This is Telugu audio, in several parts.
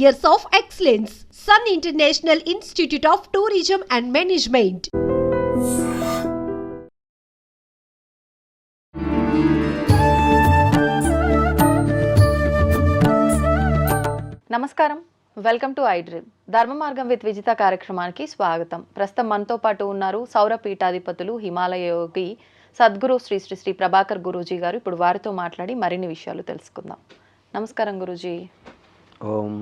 years of excellence. Sun International Institute of Tourism and Management. నమస్కారం. Welcome to I dream Dharma Margam with Vijitha కార్యక్రమానికి స్వాగతం. ప్రస్తుతం మనతో పాటు ఉన్నారు సౌర పీఠాధిపతులు హిమాలయ యోగి సద్గురు శ్రీ శ్రీ శ్రీ ప్రభాకర్ గురూజీ గారు. ఇప్పుడు వారితో మాట్లాడి మరిన్ని విషయాలు తెలుసుకుందాం. నమస్కారం గురూజీ. ఓం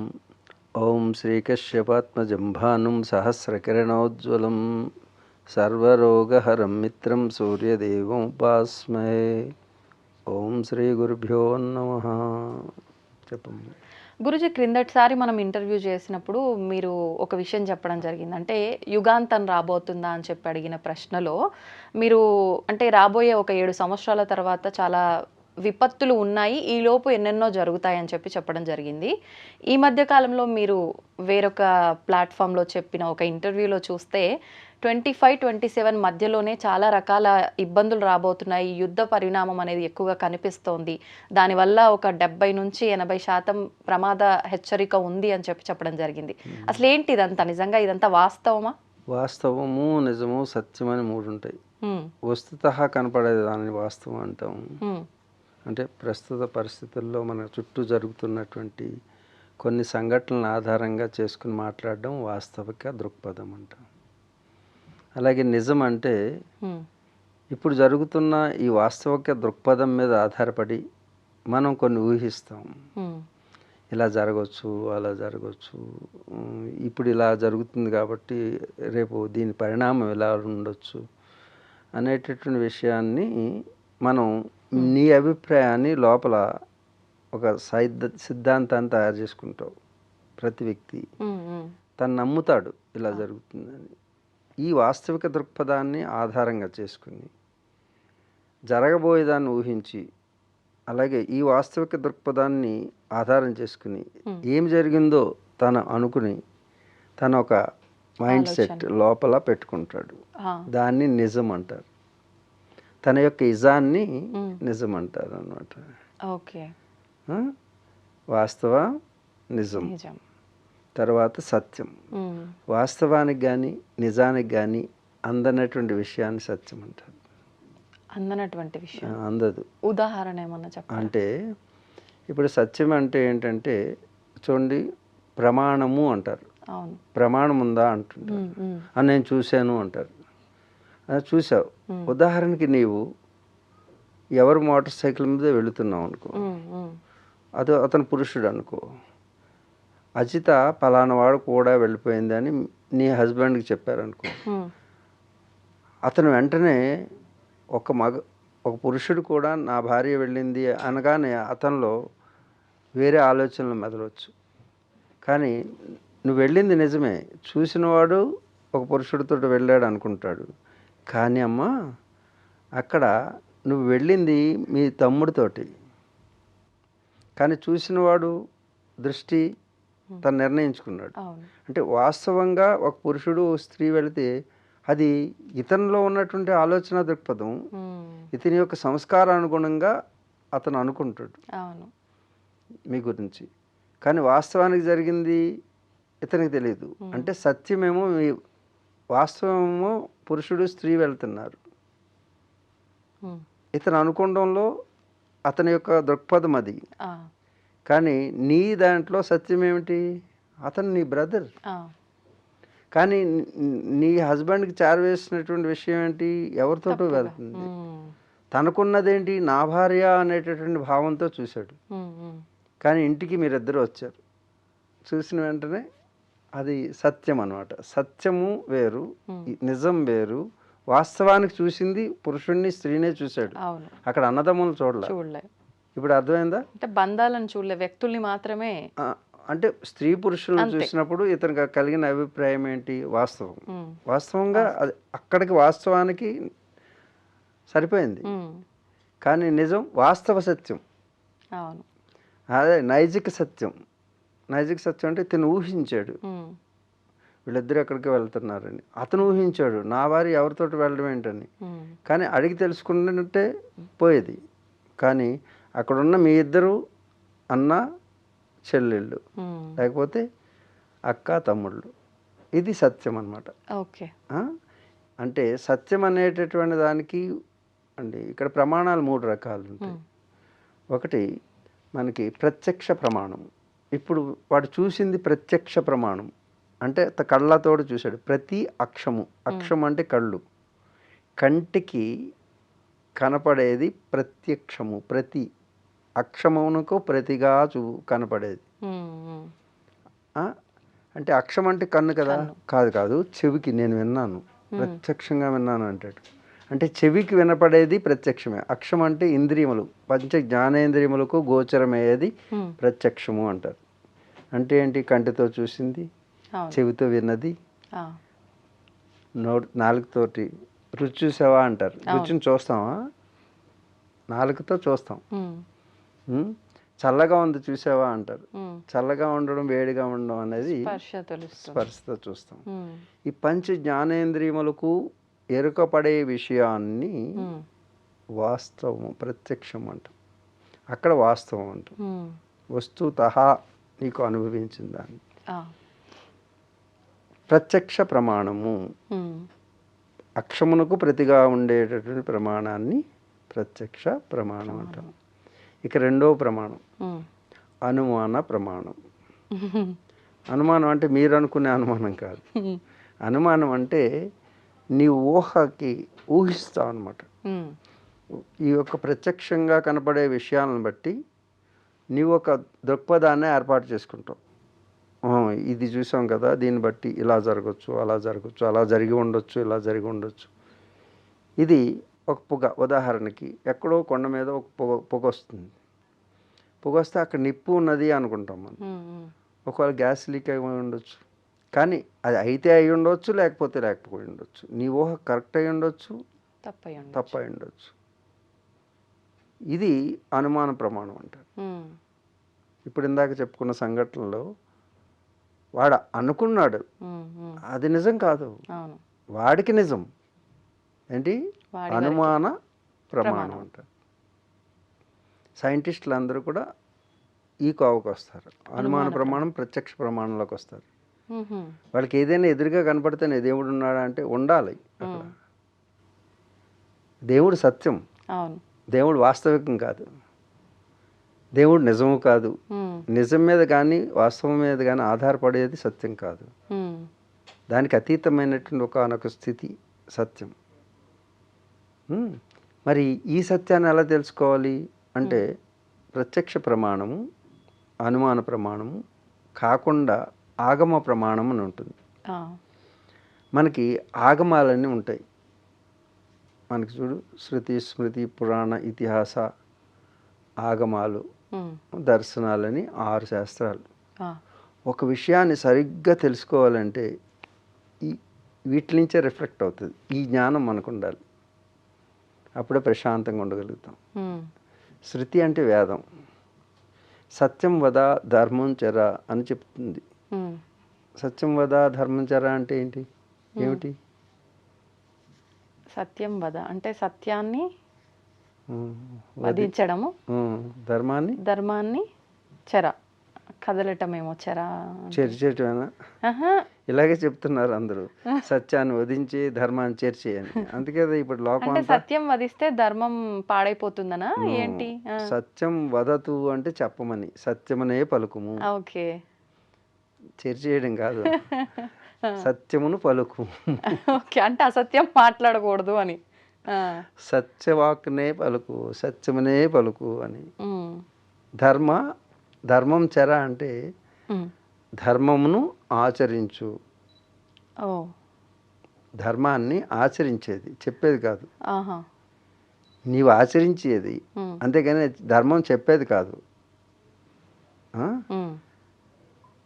ఓం శ్రీకశ్యపాత్మజంభానుం సహస్రకిరణోజ్వలం సర్వరోగహరం మిత్రం సూర్యదేవం ఉపాస్మహే ఓం శ్రీ గురుభ్యో నమ. చెప్పండి. గురుజీ క్రిందటిసారి మనం ఇంటర్వ్యూ చేసినప్పుడు మీరు ఒక విషయం చెప్పడం జరిగింది అంటే యుగాంతం రాబోతుందా అని చెప్పి అడిగిన ప్రశ్నలో మీరు అంటే రాబోయే ఒక ఏడు సంవత్సరాల తర్వాత చాలా విపత్తులు ఉన్నాయి ఈ లోపు ఎన్నెన్నో జరుగుతాయని చెప్పి చెప్పడం జరిగింది. ఈ మధ్య కాలంలో మీరు వేరొక ప్లాట్ఫామ్లో చెప్పిన ఒక ఇంటర్వ్యూలో చూస్తే ట్వంటీ ఫైవ్ ట్వంటీ సెవెన్ మధ్యలోనే చాలా రకాల ఇబ్బందులు రాబోతున్నాయి. యుద్ధ పరిణామం అనేది ఎక్కువగా కనిపిస్తోంది. దానివల్ల ఒక డెబ్బై నుంచి ఎనభై శాతం ప్రమాద హెచ్చరిక ఉంది అని చెప్పి చెప్పడం జరిగింది. అసలు ఏంటి ఇదంతా? నిజంగా ఇదంతా వాస్తవమా? వాస్తవము నిజము సత్యం అని మూడు ఉంటాయి. వస్తుత కనపడేది దానిని వాస్తవం అంటాం హ్మ్, అంటే ప్రస్తుత పరిస్థితుల్లో మన చుట్టూ జరుగుతున్నటువంటి కొన్ని సంఘటనలను ఆధారంగా చేసుకుని మాట్లాడడం వాస్తవిక దృక్పథం అంటాం. అలాగే నిజం అంటే ఇప్పుడు జరుగుతున్న ఈ వాస్తవిక దృక్పథం మీద ఆధారపడి మనం కొన్ని ఊహిస్తాం. ఇలా జరగవచ్చు అలా జరగవచ్చు ఇప్పుడు ఇలా జరుగుతుంది కాబట్టి రేపు దీని పరిణామం ఎలా ఉండొచ్చు అనేటటువంటి విషయాన్ని మనం నీ అభిప్రాయాన్ని లోపల ఒక సైద్ధ సిద్ధాంతాన్ని తయారు చేసుకుంటావు. ప్రతి వ్యక్తి హ్మ్, హ్మ్, తను నమ్ముతాడు ఇలా జరుగుతుందని. ఈ వాస్తవిక దృక్పథాన్ని ఆధారంగా చేసుకుని జరగబోయేదాన్ని ఊహించి అలాగే ఈ వాస్తవిక దృక్పథాన్ని ఆధారం చేసుకుని ఏం జరిగిందో తను అనుకుని తన ఒక మైండ్ సెట్ లోపల పెట్టుకుంటాడు. దాన్ని నిజం అంటారు తన యొక్క ఇజాన్ని నిజం అంటారు అనమాట ఓకే వాస్తవ నిజం. నిజం. తర్వాత సత్యం. వాస్తవానికి కానీ నిజానికి కానీ అందనటువంటి విషయాన్ని సత్యం అంటారు. అందనటువంటి విషయం. అందదు. ఉదాహరణ ఏమన్నా చెప్పండి అంటే ఇప్పుడు సత్యం అంటే ఏంటంటే చూడండి ప్రమాణము అంటారు. ప్రమాణం ఉందా అంటుంటారు. "ఆ, నేను చూశాను అంటారు. "ఆ, చూసావు ఉదాహరణకి నీవు ఎవరు మోటార్ సైకిల్ మీద వెళుతున్నావు అనుకో. అది అతను పురుషుడు అనుకో. అజిత పలానా వాడు కూడా వెళ్ళిపోయింది అని నీ హస్బెండ్కి చెప్పారనుకో. అతను వెంటనే ఒక మగ ఒక పురుషుడు కూడా నా భార్య వెళ్ళింది అనగానే అతనిలో వేరే ఆలోచనలు మెదలవచ్చు కానీ నువ్వు వెళ్ళింది నిజమే. చూసినవాడు ఒక పురుషుడితో వెళ్ళాడు అనుకుంటాడు. కానీ అమ్మ అక్కడ నువ్వు వెళ్ళింది మీ తమ్ముడితోటి. కానీ చూసినవాడు దృష్టి తను నిర్ణయించుకున్నాడు. అంటే వాస్తవంగా ఒక పురుషుడు స్త్రీ వెళితే అది ఇతనిలో ఉన్నటువంటి ఆలోచన దృక్పథం ఇతని యొక్క సంస్కారానుగుణంగా అతను అనుకుంటాడు. మీ గురించి. కానీ వాస్తవానికి జరిగింది ఇతనికి తెలియదు అంటే సత్యమేమో మీ వాస్తవమేమో పురుషుడు స్త్రీ వెళ్తున్నారు. ఇతను అనుకోవడంలో అతని యొక్క దృక్పథం అది. కానీ నీ దాంట్లో సత్యం ఏమిటి? అతను నీ బ్రదర్. కానీ నీ- హస్బెండ్కి చేరవేసినటువంటి విషయం ఏంటి? ఎవరితోటో వెళ్తుంది. తనకున్నదేంటి? నా భార్య అనేటటువంటి భావంతో చూశాడు. కానీ ఇంటికి మీరిద్దరు వచ్చారు. చూసిన వెంటనే అది సత్యం అన్నమాట. సత్యము వేరు నిజం వేరు. వాస్తవానికి చూసింది పురుషుణ్ణి స్త్రీనే చూశాడు. అక్కడ అన్నదమ్ములు చూడలే. ఇప్పుడు అర్థమైందా? అంటే బంధాలను చూడలే వ్యక్తుల్ని మాత్రమే. అంటే స్త్రీ పురుషులను చూసినప్పుడు ఇతనికి కలిగిన అభిప్రాయం ఏంటి? వాస్తవం. వాస్తవంగా అది అక్కడికి వాస్తవానికి సరిపోయింది. కానీ నిజం వాస్తవ సత్యం. అవును. అదే నైజిక సత్యం. నైజిక సత్యం అంటే ఇతను ఊహించాడు. వీళ్ళిద్దరు ఎక్కడికి వెళ్తున్నారని. అతను ఊహించాడు నా వారి ఎవరితోటి వెళ్ళడం ఏంటని. కానీ అడిగి తెలుసుకుంటే పోయేది. కానీ అక్కడున్న మీ ఇద్దరు అన్న చెల్లెళ్ళు. లేకపోతే అక్క తమ్ముళ్ళు. ఇది సత్యం అన్నమాట. ఓకే? అంటే సత్యం అనేటటువంటి దానికి అండి ఇక్కడ ప్రమాణాలు మూడు రకాలు ఉంటాయి. ఒకటి మనకి ప్రత్యక్ష ప్రమాణం ఇప్పుడు వాడు చూసింది ప్రత్యక్ష ప్రమాణం. అంటే త- కళ్ళతోడు చూశాడు. ప్రతి అక్షము. అక్షం అంటే కళ్ళు. కంటికి కనపడేది ప్రత్యక్షము. ప్రతి అక్షమునకు ప్రతిగా చూ కనపడేది? అంటే అక్షం అంటే కన్ను కదా? కాదు కాదు చెవికి. నేను విన్నాను. ప్రత్యక్షంగా విన్నాను అంటాడు. అంటే చెవికి వినపడేది ప్రత్యక్షమే. అక్షం అంటే ఇంద్రియములు. పంచ జ్ఞానేంద్రియములకు గోచరమయ్యేది. ప్రత్యక్షము అంటారు. అంటే ఏంటి? కంటితో చూసింది చెవితో విన్నది. నోట్ నాలుగుతోటి రుచి చూసావా అంటారు. రుచిని చూస్తామా? నాలుగుతో చూస్తాం? చల్లగా ఉంది చూసావా అంటారు. చల్లగా ఉండడం వేడిగా ఉండడం అనేది స్పర్శతో చూస్తాం. ఈ పంచ జ్ఞానేంద్రియములకు ఎరుకపడే విషయాన్ని ఉమ్, వాస్తవము ప్రత్యక్షం అంటాం. అక్కడ వాస్తవం అంటాం. వస్తుత నీకు అనుభవించిన దాన్ని. ప్రత్యక్ష ప్రమాణము. అక్షమునకు ప్రతిగా ఉండేటటువంటి ప్రమాణాన్ని ప్రత్యక్ష ప్రమాణం అంటాం. ఇక రెండవ ప్రమాణం. అనుమాన ప్రమాణం. అనుమానం అంటే మీరు అనుకునే అనుమానం కాదు. అనుమానం అంటే నీ ఊహకి ఊహిస్తావు అనమాట. ఈ యొక్క ప్రత్యక్షంగా కనపడే విషయాలను బట్టి నీవు ఒక దృక్పథాన్ని ఏర్పాటు చేసుకుంటావు. ఇది చూసాం కదా దీన్ని బట్టి ఇలా జరగచ్చు అలా జరగచ్చు అలా జరిగి ఉండొచ్చు ఇలా జరిగి ఉండొచ్చు. ఇది ఒక పొగ ఉదాహరణకి ఎక్కడో కొండ మీద ఒక పొగ పొగ వస్తుంది. పొగ వస్తే అక్కడ నిప్పు ఉన్నది అనుకుంటాం మనం. ఒకవేళ గ్యాస్ లీక్ అయి ఉండొచ్చు. కానీ అది అయితే అయి ఉండొచ్చు లేకపోతే లేకపోయి ఉండొచ్చు. నీ ఊహ కరెక్ట్ అయి ఉండొచ్చు తప్ప అయి ఉండొచ్చు. ఇది అనుమాన ప్రమాణం అంటారు. ఇప్పుడు ఇందాక చెప్పుకున్న సంఘటనలో వాడు అనుకున్నాడు. అది నిజం కాదు. వాడికి నిజం. ఏంటి? అనుమాన ప్రమాణం. అంటారు. సైంటిస్టులు అందరూ కూడా ఈ కోవకు వస్తారు. అనుమాన ప్రమాణం ప్రత్యక్ష ప్రమాణంలోకి వస్తారు. వాళ్ళకి ఏదైనా ఎదురుగా కనపడితేనే దేవుడు ఉన్నాడా అంటే ఉండాలి అక్కడ. దేవుడు సత్యం. దేవుడు వాస్తవికం కాదు. దేవుడు నిజము కాదు. నిజం మీద కానీ వాస్తవం మీద కానీ ఆధారపడేది సత్యం కాదు. దానికి అతీతమైనటువంటి ఒకనొక స్థితి సత్యం. మరి ఈ సత్యాన్ని ఎలా తెలుసుకోవాలి అంటే ప్రత్యక్ష ప్రమాణము అనుమాన ప్రమాణము కాకుండా ఆగమ ప్రమాణం అని ఉంటుంది. మనకి ఆగమాలన్నీ ఉంటాయి. మనకి చూడు శృతి స్మృతి పురాణ ఇతిహాస ఆగమాలు దర్శనాలని ఆరు శాస్త్రాలు. ఒక విషయాన్ని సరిగ్గా తెలుసుకోవాలంటే ఈ వీటి నుంచే రిఫ్లెక్ట్ అవుతుంది. ఈ జ్ఞానం మనకు ఉండాలి అప్పుడే ప్రశాంతంగా ఉండగలుగుతాం. శృతి అంటే వేదం. సత్యం వద ధర్మం చెర అని చెప్తుంది. సత్యం వద ధర్మం చెర అంటే ఏంటి? ఏమిటి? సత్యం వద అంటే సత్యాన్ని వధించడము. ధర్మాన్ని? ధర్మాన్ని చెర కదలటమేమో చెర చేర్చేయటమేనా ఇలాగే చెప్తున్నారు అందరూ. సత్యాన్ని వధించి ధర్మాన్ని చేర్చే అని అందుకే ఇప్పుడు లోకం సత్యం వధిస్తే ధర్మం పాడైపోతుందనా? ఏంటి? సత్యం వదతు అంటే చెప్పమని. సత్యమనే పలుకుము. ఓకే. చేర్చేయడం కాదు. సత్యమును పలుకు. ఓకే అంటే అసత్యం మాట్లాడకూడదు అని. ఆ, సత్యవాక్కునే పలుకు సత్యమునే పలుకు అని. ధర్మ ధర్మం చెర అంటే. ధర్మమును ఆచరించు. ధర్మాన్ని ఆచరించేది చెప్పేది కాదు. నీవు ఆచరించేది. అంతేగాని ధర్మం చెప్పేది కాదు.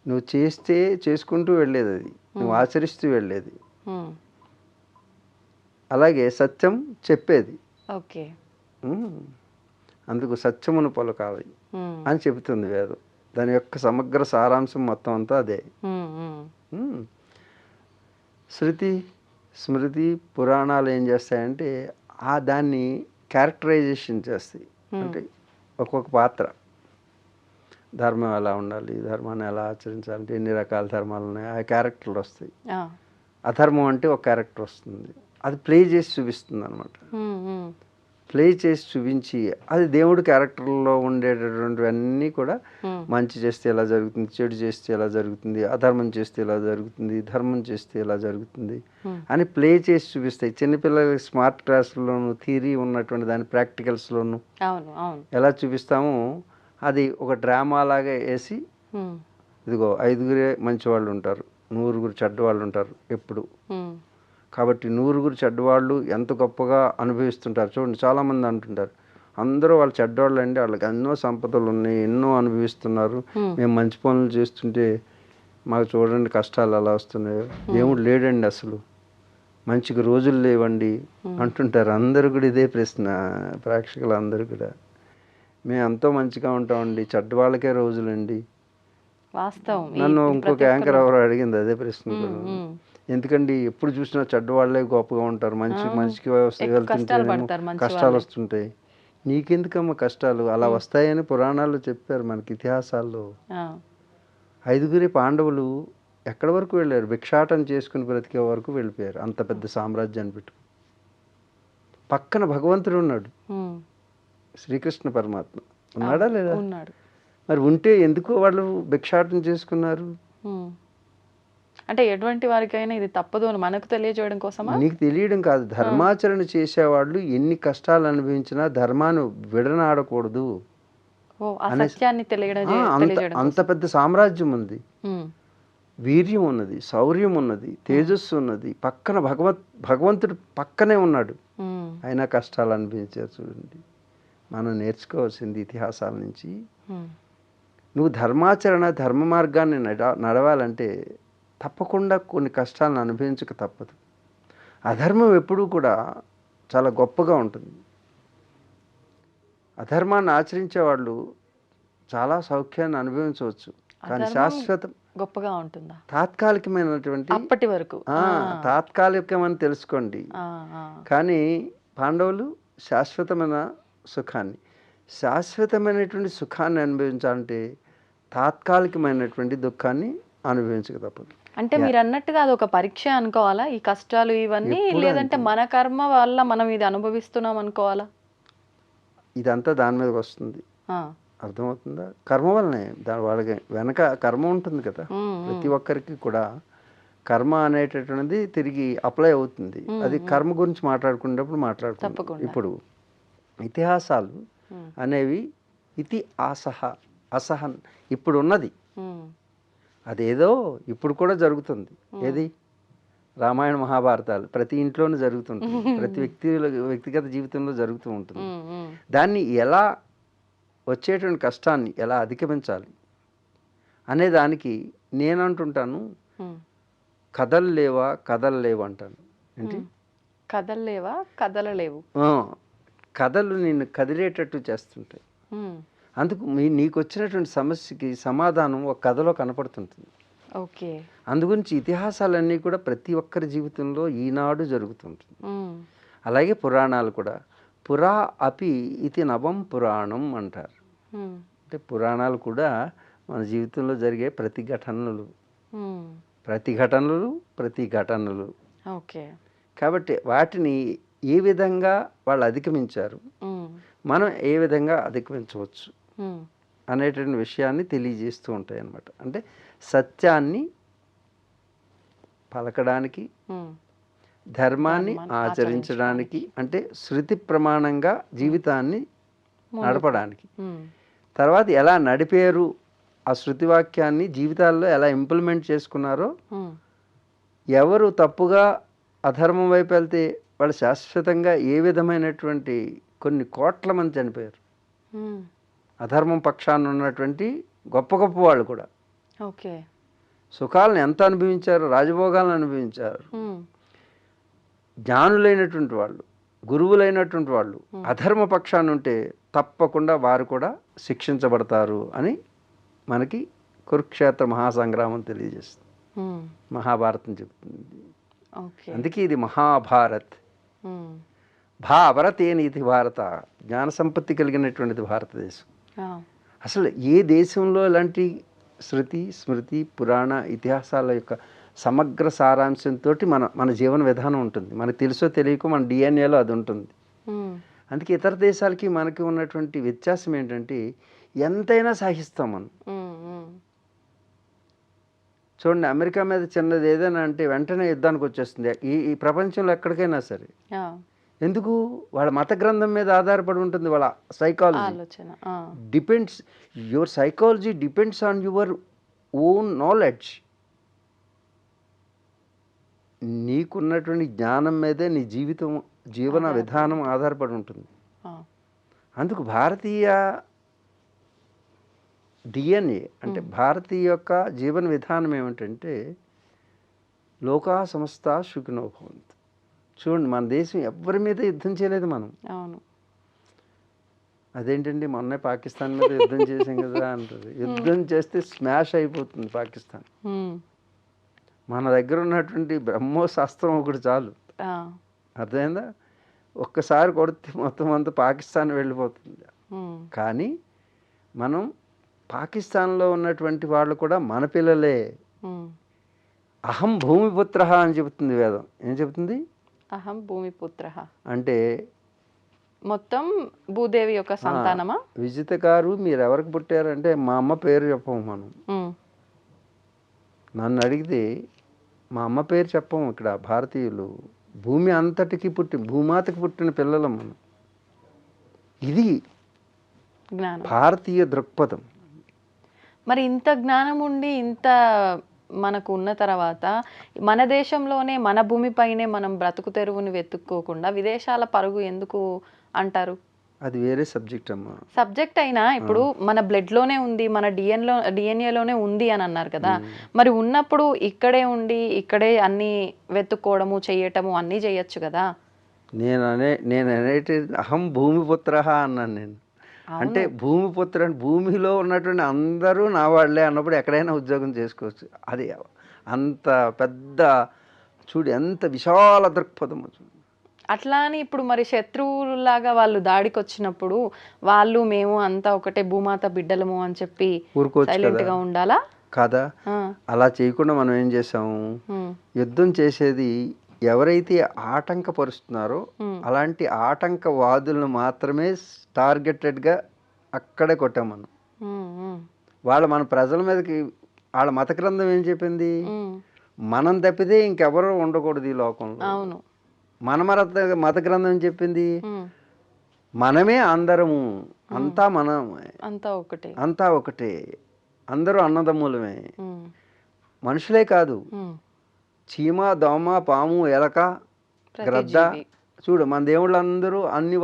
నువ్వు చేస్తే చేసుకుంటూ వెళ్ళేది అది. నువ్వు ఆచరిస్తూ వెళ్ళేది. అలాగే సత్యం చెప్పేది. ఓకే. అందుకు సత్యమును పలుకాలి అని చెబుతుంది వేదం. దాని యొక్క సమగ్ర సారాంశం మొత్తం అంతా అదే. శృతి స్మృతి పురాణాలు ఏం చేస్తాయంటే ఆ దాన్ని క్యారెక్టరైజేషన్ చేస్తాయి. అంటే ఒక్కొక్క పాత్ర. ధర్మం ఎలా ఉండాలి ధర్మాన్ని ఎలా ఆచరించాలంటే ఎన్ని రకాల ధర్మాలు ఉన్నాయి ఆ క్యారెక్టర్లు వస్తాయి. అధర్మం అంటే ఒక క్యారెక్టర్ వస్తుంది. అది ప్లే చేసి చూపిస్తుంది అనమాట ప్లే చేసి చూపించి అది దేవుడి క్యారెక్టర్లో ఉండేటటువంటివన్నీ కూడా మంచి చేస్తే ఎలా జరుగుతుంది చెడు చేస్తే ఎలా జరుగుతుంది అధర్మం చేస్తే ఎలా జరుగుతుంది ధర్మం చేస్తే ఎలా జరుగుతుంది. అని ప్లే చేసి చూపిస్తాయి. చిన్నపిల్లలకి స్మార్ట్ క్లాసుల్లోనూ థియరీ ఉన్నటువంటి దాని ప్రాక్టికల్స్లోనూ ఎలా చూపిస్తామో అది ఒక డ్రామా లాగా వేసి ఇదిగో ఐదుగురే మంచి వాళ్ళు ఉంటారు నూరుగురు చెడ్డ వాళ్ళు ఉంటారు ఎప్పుడు. కాబట్టి నూరుగురు చెడ్డవాళ్ళు ఎంత గొప్పగా అనుభవిస్తుంటారు చూడండి చాలామంది అంటుంటారు అందరూ వాళ్ళు చెడ్డవాళ్ళు అండి వాళ్ళకి ఎన్నో సంపదలు ఉన్నాయి ఎన్నో అనుభవిస్తున్నారు. మేము మంచి పనులు చేస్తుంటే మాకు చూడండి కష్టాలు ఎలా వస్తున్నాయో. దేవుడు లేడండి అసలు. మంచిగా రోజులు లేవండి అంటుంటారు అందరూ కూడా ఇదే ప్రశ్న ప్రేక్షకులు అందరూ కూడా. మేము ఎంతో మంచిగా ఉంటామండి. చెడ్డ వాళ్ళకే రోజులండి. వాస్తవం. నన్ను ఇంకొక యాంకర్ ఎవరో అడిగింది అదే ప్రశ్న. ఎందుకండి? ఎప్పుడు చూసినా చెడ్డ వాళ్ళే గొప్పగా ఉంటారు. మంచి మంచికి ఎక్కువ కష్టాలు. వస్తుంటాయి. నీకెందుకమ్మా కష్టాలు? అలా వస్తాయని పురాణాల్లో చెప్పారు మనకి ఇతిహాసాల్లో. ఐదుగురి పాండవులు ఎక్కడి వరకు వెళ్ళారు? భిక్షాటం చేసుకుని బ్రతికే వరకు వెళ్ళిపోయారు. అంత పెద్ద సామ్రాజ్యాన్ని పెట్టు పక్కన భగవంతుడు ఉన్నాడు. శ్రీకృష్ణ పరమాత్మ. ఉన్నాడా లేదా? ఉన్నాడు. మరి ఉంటే ఎందుకు వాళ్ళు భిక్షాటం చేసుకున్నారు. అంటే ఎటువంటి వారికైనా ఇది తప్పదు అని మనకు తెలియజేయడం కోసమా? నీకు తెలియడం కాదు. ధర్మాచరణ చేసేవాళ్ళు ఎన్ని కష్టాలు అనుభవించినా ధర్మాన్ని విడనాడకూడదు. అంత పెద్ద సామ్రాజ్యం ఉంది. వీర్యం ఉన్నది శౌర్యం ఉన్నది తేజస్సు ఉన్నది. పక్కన భగవత్ భగవంతుడు పక్కనే ఉన్నాడు. అయినా కష్టాలు అనిపించారు చూడండి. మనం నేర్చుకోవాల్సింది ఇతిహాసాల నుంచి. నువ్వు ధర్మాచరణ ధర్మ మార్గాన్ని నడ నడవాలంటే తప్పకుండా కొన్ని కష్టాలను అనుభవించక తప్పదు. అధర్మం ఎప్పుడూ కూడా చాలా గొప్పగా ఉంటుంది. అధర్మాన్ని ఆచరించే వాళ్ళు చాలా సౌఖ్యాన్ని అనుభవించవచ్చు. కానీ శాశ్వతం గొప్పగా ఉంటుందా? తాత్కాలికమైనటువంటి అప్పటి వరకు. తాత్కాలికమని తెలుసుకోండి. కానీ పాండవులు శాశ్వతమైన సుఖాన్ని. శాశ్వతమైనటువంటి సుఖాన్ని అనుభవించాలంటే తాత్కాలికమైనటువంటి దుఃఖాన్ని అనుభవించక తప్పదు. అంటే మీరు అన్నట్టుగా అది ఒక పరీక్ష అనుకోవాలా? ఈ కష్టాలు ఇవన్నీ లేదంటే. మన కర్మ వల్ల మనం ఇది అనుభవిస్తున్నాం అనుకోవాలా? ఇదంతా దాని మీదకి వస్తుంది. అర్థమవుతుందా? కర్మ వల్లనే దాని వాళ్ళకి వెనక కర్మ ఉంటుంది కదా. ప్రతి ఒక్కరికి కూడా కర్మ అనేటటువంటిది తిరిగి అప్లై అవుతుంది. అది కర్మ గురించి మాట్లాడుకునేటప్పుడు మాట్లాడుకుంటాం. తప్పకుండా. ఇప్పుడు ఇతిహాసాలు అనేవి ఇతి ఆసహ అసహన్ ఇప్పుడు ఉన్నది అదేదో ఇప్పుడు కూడా జరుగుతుంది. ఏది? రామాయణ మహాభారతాలు ప్రతి ఇంట్లోనూ జరుగుతుంటుంది ప్రతి వ్యక్తి వ్యక్తిగత జీవితంలో జరుగుతూ ఉంటుంది. దాన్ని ఎలా వచ్చేటువంటి కష్టాన్ని ఎలా అధిగమించాలి అనే దానికి నేనంటుంటాను. కథలు లేవా కథలు లేవు అంటాను. ఏంటి? కదలలేవా కదలలేవు ఆ, కథలు నిన్ను కదిలేటట్టు చేస్తుంటాయి. అందుకు మీ నీకు వచ్చినటువంటి సమస్యకి సమాధానం ఒక కథలో కనపడుతుంటుంది. ఓకే. అందుగురించి ఇతిహాసాలన్నీ కూడా ప్రతి ఒక్కరి జీవితంలో ఈనాడు జరుగుతుంటుంది. అలాగే పురాణాలు కూడా. పురా అపి ఇది నవం పురాణం అంటారు. అంటే పురాణాలు కూడా మన జీవితంలో జరిగే ప్రతి ఘటనలు. ప్రతి ఘటనలు ప్రతి ఘటనలు. ఓకే. కాబట్టి వాటిని ఏ విధంగా వాళ్ళు అధిగమించారు? మనం ఏ విధంగా అధిగమించవచ్చు? అనేటువంటి విషయాన్ని తెలియజేస్తూ ఉంటాయి అన్నమాట అంటే సత్యాన్ని పలకడానికి ధర్మాన్ని ఆచరించడానికి అంటే శృతి ప్రమాణంగా జీవితాన్ని నడపడానికి. తర్వాత ఎలా నడిపారు? ఆ శృతి వాక్యాన్ని జీవితాల్లో ఎలా ఇంప్లిమెంట్ చేసుకున్నారో? ఎవరు తప్పుగా అధర్మం వైపు వెళ్తే వాళ్ళు శాశ్వతంగా ఏ విధమైనటువంటి కొన్ని కోట్ల మంది చనిపోయారు. అధర్మం పక్షాన ఉన్నటువంటి గొప్ప గొప్ప వాళ్ళు కూడా. ఓకే. సుఖాలను ఎంత అనుభవించారు? రాజభోగాలను అనుభవించారు. జ్ఞానులైనటువంటి వాళ్ళు గురువులైనటువంటి వాళ్ళు అధర్మ పక్షాన ఉంటే తప్పకుండా వారు కూడా శిక్షించబడతారు అని మనకి కురుక్షేత్ర మహాసంగ్రామం తెలియజేస్తుంది. మహాభారతం చెప్తుంది. ఓకే. అందుకే ఇది మహాభారత్. ఉమ్, భారత్ జ్ఞాన సంపత్తి కలిగినటువంటిది భారతదేశం. అసలు ఏ దేశంలో ఇలాంటి శృతి స్మృతి పురాణ ఇతిహాసాల యొక్క సమగ్ర సారాంశంతో మన మన జీవన విధానం ఉంటుంది. మనకు తెలుసో తెలియకో మన డిఎన్ఏలో అది ఉంటుంది. అందుకే ఇతర దేశాలకి మనకి ఉన్నటువంటి వ్యత్యాసం ఏంటంటే ఎంతైనా సహిస్తాం మనం. చూడండి అమెరికా మీద చిన్నది ఏదైనా అంటే వెంటనే యుద్ధానికి వచ్చేస్తుంది. ఈ ఈ ప్రపంచంలో ఎక్కడికైనా సరే. ఎందుకు? వాళ్ళ మత గ్రంథం మీద ఆధారపడి ఉంటుంది వాళ్ళ psychology depends your psychology depends on your own knowledge నీకున్నటువంటి జ్ఞానం మీదే నీ జీవితం జీవన విధానం ఆధారపడి ఉంటుంది. అందుకు భారతీయ డిఎన్ఏ అంటే భారతీయ యొక్క జీవన విధానం ఏమిటంటే లోకా సంస్థ సుఖినో భవంతు. చూడండి మన దేశం ఎవరి మీద యుద్ధం చేయలేదు మనం. అవును. అదేంటండి మొన్నే పాకిస్తాన్ మీద యుద్ధం చేసాం కదా అంటారు యుద్ధం చేస్తే స్మాష్ అయిపోతుంది పాకిస్తాన్. మన దగ్గర ఉన్నటువంటి బ్రహ్మోస్ అస్త్రం ఒకటి చాలు. అర్థమైందా? ఒక్కసారి కొడితే మొత్తం అంతా పాకిస్తాన్ వెళ్ళిపోతుంది. కానీ మనం పాకిస్తాన్లో ఉన్నటువంటి వాళ్ళు కూడా మన పిల్లలే. అహం భూమిపుత్ర అని చెబుతుంది వేదం. ఏం చెబుతుంది? అహం భూమిపుత్ర. అంటే మొత్తం భూదేవి యొక్క సంతానమా? విజిత గారు మీరు ఎవరికి పుట్టారంటే మా అమ్మ పేరు చెప్పము మనం. నన్ను అడిగితే మా అమ్మ పేరు చెప్పము ఇక్కడ భారతీయులు. భూమి అంతటికి పుట్టి భూమాతకి పుట్టిన పిల్లలం మనం. ఇది భారతీయ దృక్పథం. మరి ఇంత జ్ఞానం ఉండి ఇంత మనకు ఉన్న తర్వాత మన దేశంలోనే మన భూమిపైనే మనం బ్రతుకు తెరువుని వెతుక్కోకుండా విదేశాల పరుగు ఎందుకు అంటారు? అది వేరే సబ్జెక్ట్ అమ్మా. సబ్జెక్ట్ అయినా ఇప్పుడు మన blood లోనే ఉంది మన డిఎన్లో డిఎన్ఏలోనే ఉంది అని అన్నారు కదా. మరి ఉన్నప్పుడు ఇక్కడే ఉండి ఇక్కడే అన్ని వెతుక్కోవడము చెయ్యటము అన్నీ చేయొచ్చు కదా. నేను అనే నేను అనేటి అహం భూమిపుత్ర అన్నాను నేను. అంటే భూమిపుత్ర భూమిలో ఉన్నటువంటి అందరూ నా వాళ్ళే అన్నప్పుడు ఎక్కడైనా ఉద్యోగం చేసుకోవచ్చు. అది అంత పెద్ద చూడు ఎంత విశాల దృక్పథం చూడు. అట్లా అని ఇప్పుడు మరి శత్రువులాగా వాళ్ళు దాడికి వచ్చినప్పుడు వాళ్ళు మేము అంతా ఒకటే భూమాత బిడ్డలము అని చెప్పి ఊరుకోవచ్చు సైలెంట్ కదా. గా ఉండాలా? కాదా? అలా చేయకుండా మనం ఏం చేసాము? యుద్ధం చేసేది ఎవరైతే ఆటంకపరుస్తున్నారో. అలాంటి ఆటంకవాదులను మాత్రమే టార్గెటెడ్గా అక్కడే కొట్టాం మనం. వాళ్ళ మన ప్రజల మీదకి వాళ్ళ మత గ్రంథం ఏం చెప్పింది? మనం తప్పితే ఇంకెవరూ ఉండకూడదు ఈ లోకంలో. అవును. మన మత మత గ్రంథం ఏం చెప్పింది? మనమే అందరము. అంతా మనం. అంతా ఒకటే. అంతా ఒకటే. అందరూ అన్నదమ్ములమే. మనుషులే కాదు. చీమ దోమ పాము ఎలక గ్రద్ద. చూడు మన దేవుళ్ళందరూ అన్ని